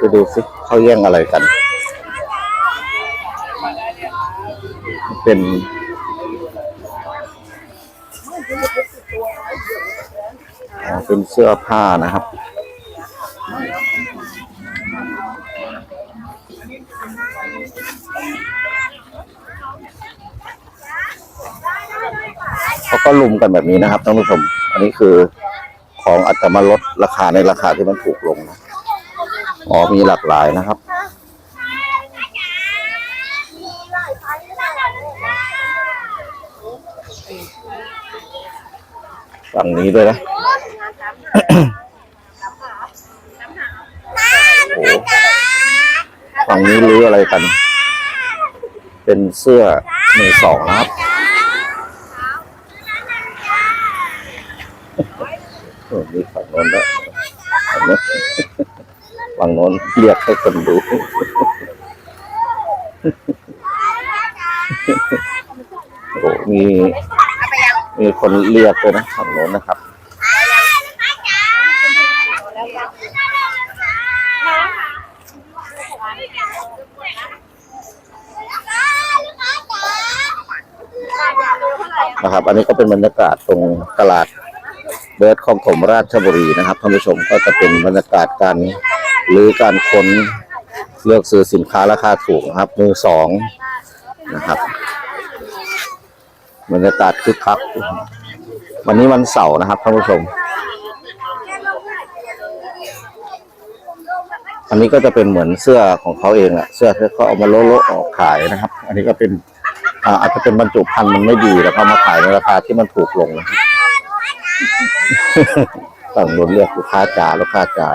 ไปดูสิเขาแย่งอะไรกัน เป็น เป็นเสื้อผ้านะครับ เขาก็ลุมกันแบบนี้นะครับท่านผู้ชม อันนี้คือของอาจจะมาลดราคาในราคาที่มันถูกลงนะ อ๋อมีหลากหลายนะครับ ฝั่งนี้ด้วยนะ โอ้ฝั่งนี้รื้ออะไรกัน เป็นเสื้อมือสองนะครับเออมีฝั่งโน้นด้วย ฝั่งโน้นเรียกให้คนดู โอ้โหมีมีคนเรียกด้ยนะฝั่งโน้นนะครับนะครับ อันนี้ก็เป็นบรรยากาศตรงตลาดเบิร์ดของผมราชบุรีนะครับท่านผู้ชมก็จะเป็นบรรยากาศการ หรือการค้นเลือกซื้อสินค้าราคาถูกนะครับ มือสองนะครับบรรยากาศคึกคัก วันนี้วันเสาร์นะครับท่านผู้ชม อันนี้ก็จะเป็นเหมือนเสื้อของเขาเองอะเสื้อที่เขาเอามาโละๆออกขายนะครับ อันนี้ก็เป็นอาจจะเป็นบรรจุภัณฑ์มันไม่ดีแล้วเขามาขายในราคาที่มันถูกลงนะครับต้องโดนเรียกลูกค้าจ๋าลูกค้าจ๋า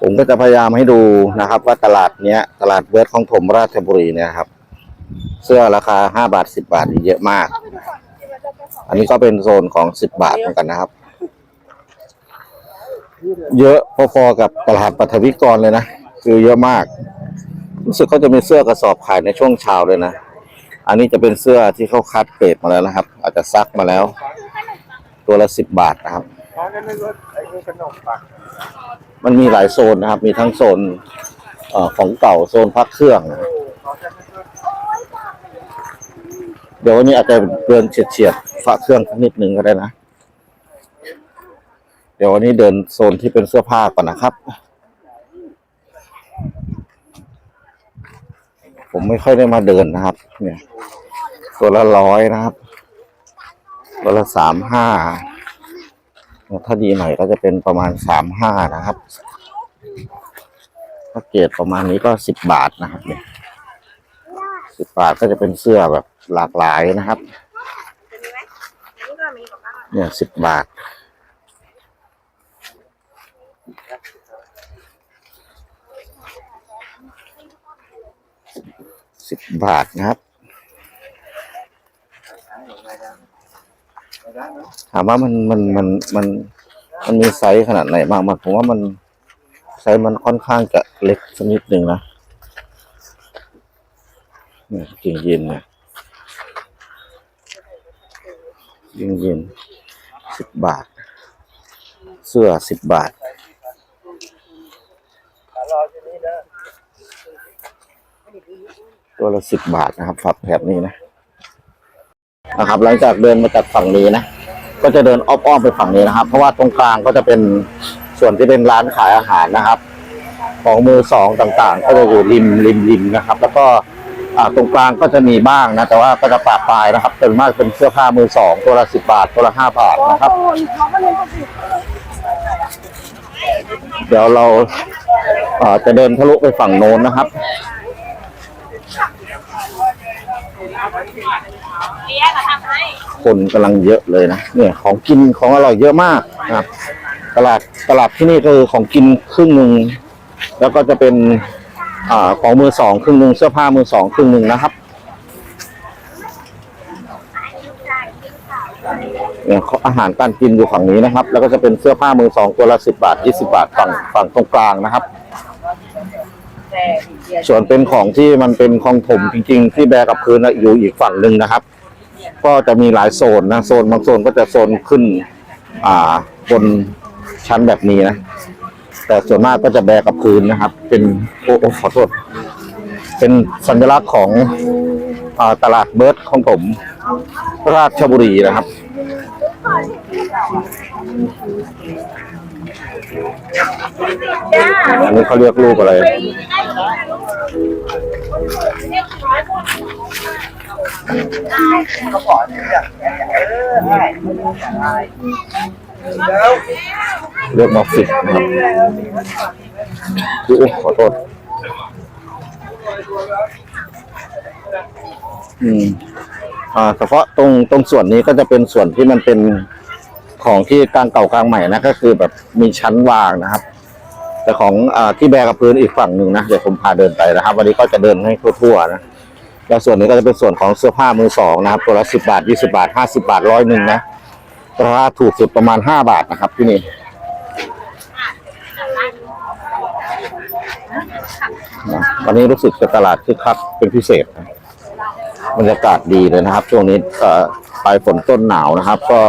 ผมก็จะพยายามให้ดูนะครับ ว่าตลาดเนี้ย ตลาดเบิร์ดของผมราชบุรีเนี่ยครับ เสื้อราคาห้าบาทสิบบาทเยอะมาก อันนี้ก็เป็นโซนของสิบบาทเหมือนกันนะครับ เยอะพอๆกับตลาดปัทวิกรเลยนะ คือเยอะมาก รู้สึกเขาจะมีเสื้อกระสอบขายในช่วงเช้าเลยนะ อันนี้จะเป็นเสื้อที่เขาคัดเกรดมาแล้วนะครับ อาจจะซักมาแล้ว ตัวละสิบบาทนะครับ มันมีหลายโซนนะครับ มีทั้งโซนเอ่อของเก่าโซนพักเครื่องเดี๋ยววันนี้อาจจะเดินเฉียดๆฝาเครื่องสักนิดหนึ่งก็ได้นะ เดี๋ยววันนี้เดินโซนที่เป็นเสื้อผ้าก่อนนะครับ ผมไม่ค่อยได้มาเดินนะครับ เนี่ย ตัวละร้อยนะครับ ตัวละสามห้า ถ้าดีหน่อยก็จะเป็นประมาณสามห้านะครับถ้าเกรดประมาณนี้ก็สิบบาทนะครับเนี่ยสิบบาทก็จะเป็นเสื้อแบบหลากหลายนะครับ เนี่ยสิบบาทสิบบาทนะครับ ถามว่ามันมันมันมันมันมีไซส์ขนาดไหนบ้างมันผมว่ามันไซส์มันค่อนข้างจะเล็กสักนิดหนึ่งนะเนี่ยจริงยินเนี่ยยิงยินสิบบาท เสื้อสิบบาทตัวละสิบบาทนะครับฝักแบบนี้นะ นะครับ หลังจากเดินมาจากฝั่งนี้นะ ก็จะเดินอ้อมๆไปฝั่งนี้นะครับ เพราะว่าตรงกลางก็จะเป็นส่วนที่เป็นร้านขายอาหารนะครับ ของมือสองต่างๆ ก็จะอยู่ริมริมริมนะครับ แล้วก็ตรงกลางก็จะมีบ้างนะ แต่ว่าก็จะปราปลายนะครับเป็นมากเป็นเสื้อผ้ามือสองตัวละสิบบาทตัวละห้าบาทนะครับ เดี๋ยวเราจะเดินทะลุไปฝั่งโน้นนะครับ คนกำลังเยอะเลยนะเนี่ยของกินของอร่อยเยอะมากนะครับตลาดตลาดที่นี่คือของกินครึ่งหนึ่งแล้วก็จะเป็นอ่าของมือสองครึ่งหนึ่งเสื้อผ้ามือสองครึ่งหนึ่งนะครับเนี่ยอาหารการกินอยู่ฝั่งนี้นะครับ แล้วก็จะเป็นเสื้อผ้ามือสองตัวละสิบบาทยี่สิบาทฝั่งฝั่งตรงกลางนะครับ ส่วนเป็นของที่มันเป็นของผมจริง ๆ ที่แบกกับพื้นอยู่อีกฝั่งหนึ่งนะครับ ก็จะมีหลายโซนนะโซนบางโซนก็จะโซนขึ้น อ่าบนชั้นแบบนี้นะแต่ส่วนมากก็จะแบกกับพื้นนะครับ เป็นโอ้โอขอโทษเป็นสัญลักษณ์ของอตลาดเบิร์ดของผม ราชบุรีนะครับ อันนี้เขาเรียกรูปอะไร เรียกมาฟิกนะครับอุ๊ยขอโทษอืมอ่าเฉพาะตรงตรงส่วนนี้ก็จะเป็นส่วนที่มันเป็นของที่กลางเก่ากลางใหม่นะก็คือแบบมีชั้นวางนะครับ แต่ของอที่แบกกับพื้นอีกฝั่งหนึ่งนะเดี๋ยวผมพาเดินไปนะครับ วันนี้ก็จะเดินให้ทั่วๆนะ แล้วส่วนนี้ก็จะเป็นส่วนของเสื้อผ้ามือสองนะครับ ตัวละสิบาทยี่สิบาทห้าสิบาทร้อยหนึ่งนะราคาถูกสุดประมาณห้าบาทนะครับที่นี่นะวันนี้รู้สึกจะตลาดคึกคักเป็นพิเศษนะบรรยากาศดีเลยนะครับ ช่วงนี้เอ่อปลายฝนต้นหนาวนะครับ ก็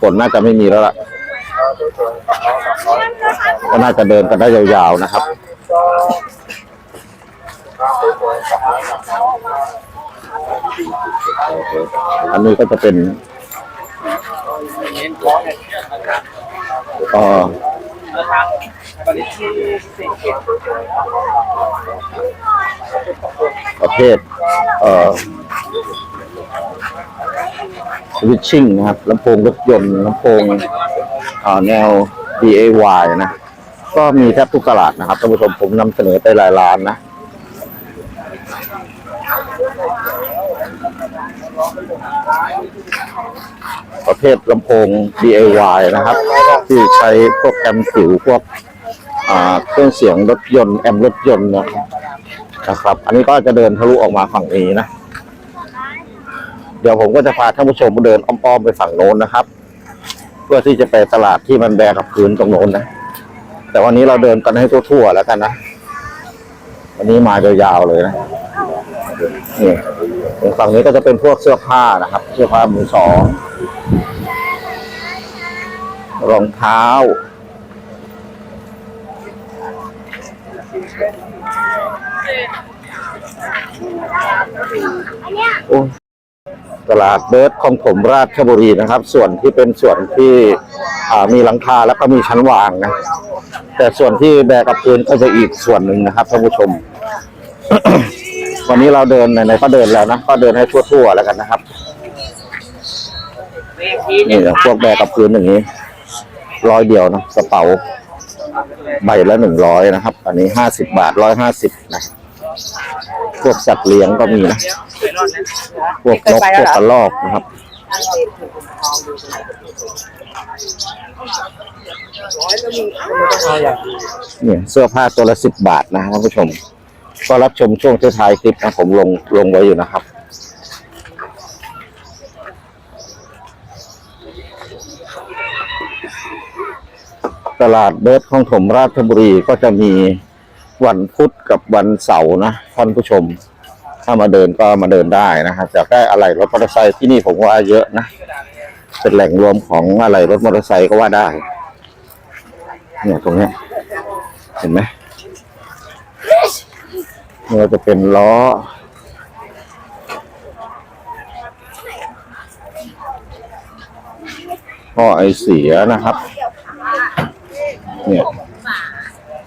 ฝนน่าจะไม่มีแล้วล่ะก็น่าจะเดินกันได้ยาวๆนะครับ อันนี้ก็จะเป็นอ่อประเภทเอ่อสวิตชิ่งนะครับลำโพงรถยนต์ลำโพงเอ่อแนว DIY นะ ก็มีแทบทุกตลาดนะครับท่านผู้ชมผมนำเสนอไปหลายร้านนะ ประเภทลำโพง DIY นะครับ ที่ใช้พวกแอมป์ผิวพวกเครื่องเสียงรถยนต์แอมป์รถยนต์นะครับนะครับ อันนี้ก็จะเดินทะลุออกมาฝั่งนี้นะ เดี๋ยวผมก็จะพาท่านผู้ชมเดินอ้อมๆไปฝั่งโน้นนะครับ เพื่อที่จะไปตลาดที่มันแบกับพื้นตรงโน้นนะ แต่วันนี้เราเดินกันให้ทั่วๆแล้วกันนะ วันนี้มายาวๆเลยนะ นี่ตรงฝั่งนี้ก็จะเป็นพวกเสื้อผ้านะครับ เสื้อผ้ามือสองรองเท้า ตลาดเบิร์ดของผมราชบุรีนะครับ ส่วนที่เป็นส่วนที่มีหลังคาแล้วก็มีชั้นวางนะ แต่ส่วนที่แบกกับพื้นก็จะอีกส่วนหนึ่งนะครับท่านผู้ชม วันนี้เราเดินไหนๆก็เดินแล้วนะก็เดินให้ทั่วๆแล้วกันนะครับนี่อย่างพวกแบกกับพื้นอย่างนี้ร้อยเดียวนะกระเป๋าใบละหนึ่งร้อยนะครับ อันนี้ห้าสิบบาทร้อยห้าสิบนะพวกสัตว์เลี้ยงก็มีนะพวกนกพวกกระรอกนะครับเนี่ยเสื้อผ้าตัวละสิบบาทนะท่านผู้ชม ก็รับชมช่วงท้ายคลิปนะผมลงลงไว้อยู่นะครับตลาดเบิร์ดของถมราชบุรีก็จะมีวันพุธกับวันเสาร์นะท่านผู้ชม ถ้ามาเดินก็มาเดินได้นะครับจะได้อะไรรถมอเตอร์ไซค์ที่นี่ผมว่าเยอะนะ เป็นแหล่งรวมของอะไรรถมอเตอร์ไซค์ก็ว่าได้ เนี่ยตรงนี้เห็นไหม ไม่ว่าจะเป็นล้อท่อไอเสียนะครับ เนี่ย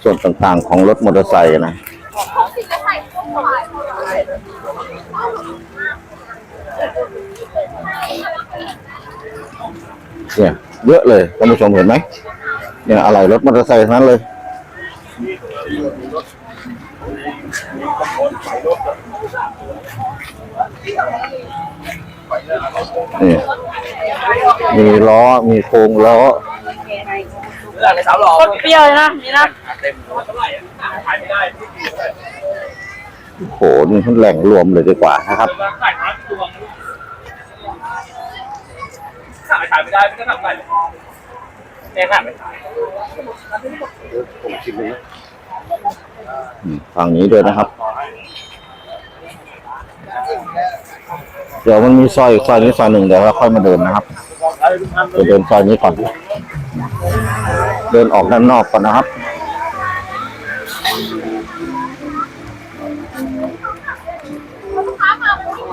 ส่วนต่างๆของรถมอเตอร์ไซค์นะเนี่ยเยอะเลยท่านผู้ชมเห็นไหมเนี่ยอะไรรถมอเตอร์ไซค์นั้นเลย นี่มีล้อมีโครงล้อโคตรเปรี้ยวเลยนะนี่นะโอ้โหนี่มันแหล่งรวมเลยดีกว่านะครับขายทั้งตัวขายขายไม่ได้ไม่ได้ทำไรเนี่ยขายไม่ขายอืมฝั่งนี้ด้วยนะครับ เดี๋ยวมันมีซอยอีกซอยนี้ซอยหนึ่งเดี๋ยวเราค่อยมาเดินนะครับเดี๋ยวเดินซอยนี้ก่อน เดินออกด้านนอกก่อนนะครับ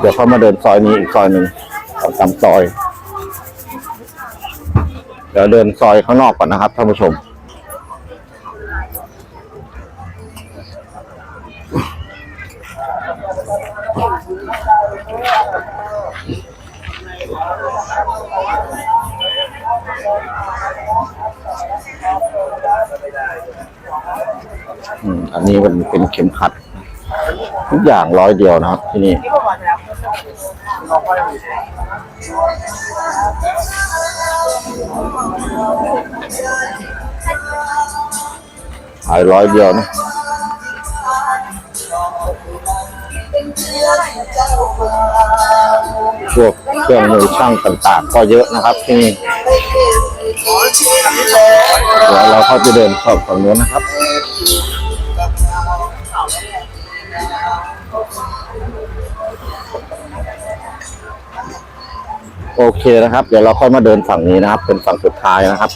เดี๋ยวเขามาเดินซอยนี้อีกซอยหนึ่งสองสามซอย เดี๋ยวเดินซอยข้างนอกก่อนนะครับท่านผู้ชม อืมอันนี้มันเป็นเข็มขัด ทุกอย่างร้อยเดียวนะครับที่นี่ขายร้อยเดียวนะพวกเครื่องมือช่างต่างๆ ก็เยอะนะครับที่นี่ เดี๋ยวเราก็จะเดินขอบฝั่งนู้นนะครับโอเคนะครับ เดี๋ยวเราค่อยมาเดินฝั่งนี้นะครับ เป็นฝั่งสุดท้ายนะครับ